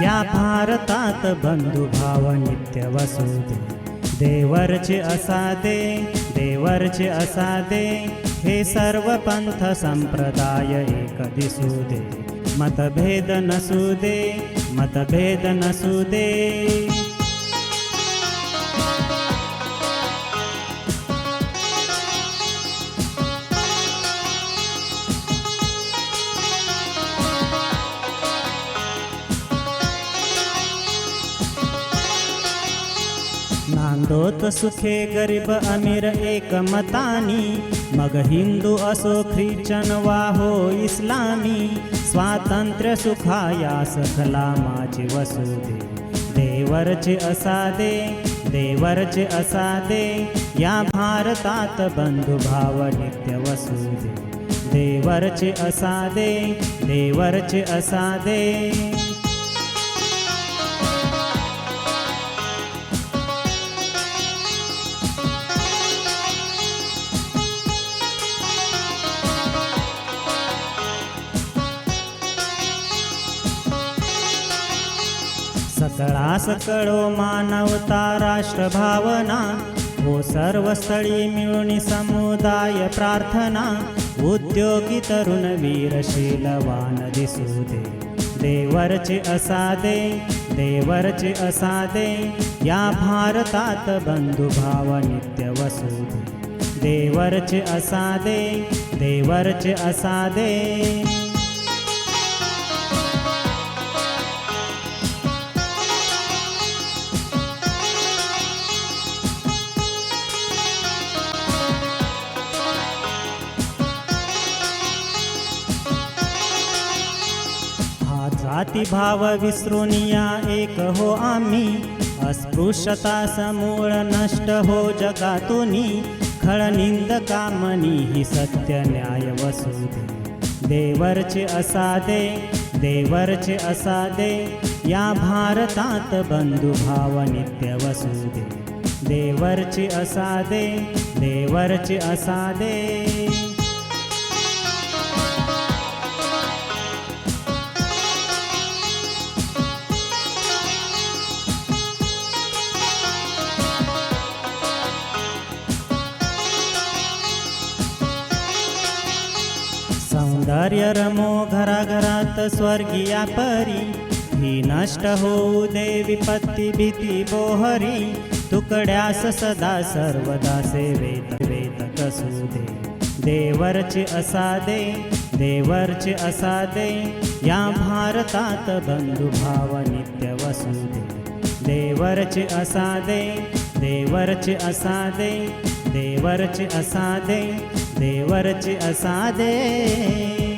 भारतात बंधुभाव नित्य वसुदे. देवरचे असादे देवरचे असादे हे सर्व पंथ संप्रदाय एक दिसू दे मतभेद नसू दे मतभेद नसू दे नांदोत सुखे गरीब अमीर एक मतानी मग हिंदू असो ख्रिश्चन वा हो इस्लामी स्वातंत्र्य सुखाया सखला माझी वसुदे. देवरचे असादे देवरचे असादे या भारतात बंधुभाव नित्य वसुदे. देवरचे असादे देवरचे असादे. सकळा सकळो मानवता राष्ट्रभावना हो सर्वस्थळी मिळून समुदाय प्रार्थना उद्योगी तरुण वीरशीलवान दिसू दे. देवरचे असादे देवरचे असादे या भारतात बंधुभाव नित्य वसू दे. देवरचे असादे देवरचे असादे हा जातीभाव विसरून या एक हो आम्ही. अस्पृश्यता समूळ नष्ट हो जगातूनी. खळनिंद कामनी ही सत्य न्याय वसुदे. देवरचे असादे देवरचे असादे. या भारतात बंधुभाव नित्य वसुदे. देवरचे असादे देवरचे असादे. सौंदर्य रमो घराघरात स्वर्गीया परी. ही नष्ट होऊ दे विपत्ती भीती बोहरी. तुकड्यास सदा सर्वदा सेवेत वेत कसू दे देवरचे असादे देवरचे असादे या भारतात बंधुभाव नित्य वसू दे देवरचे असादे देवरचे असादे देवरचे असादे देवरची असा दे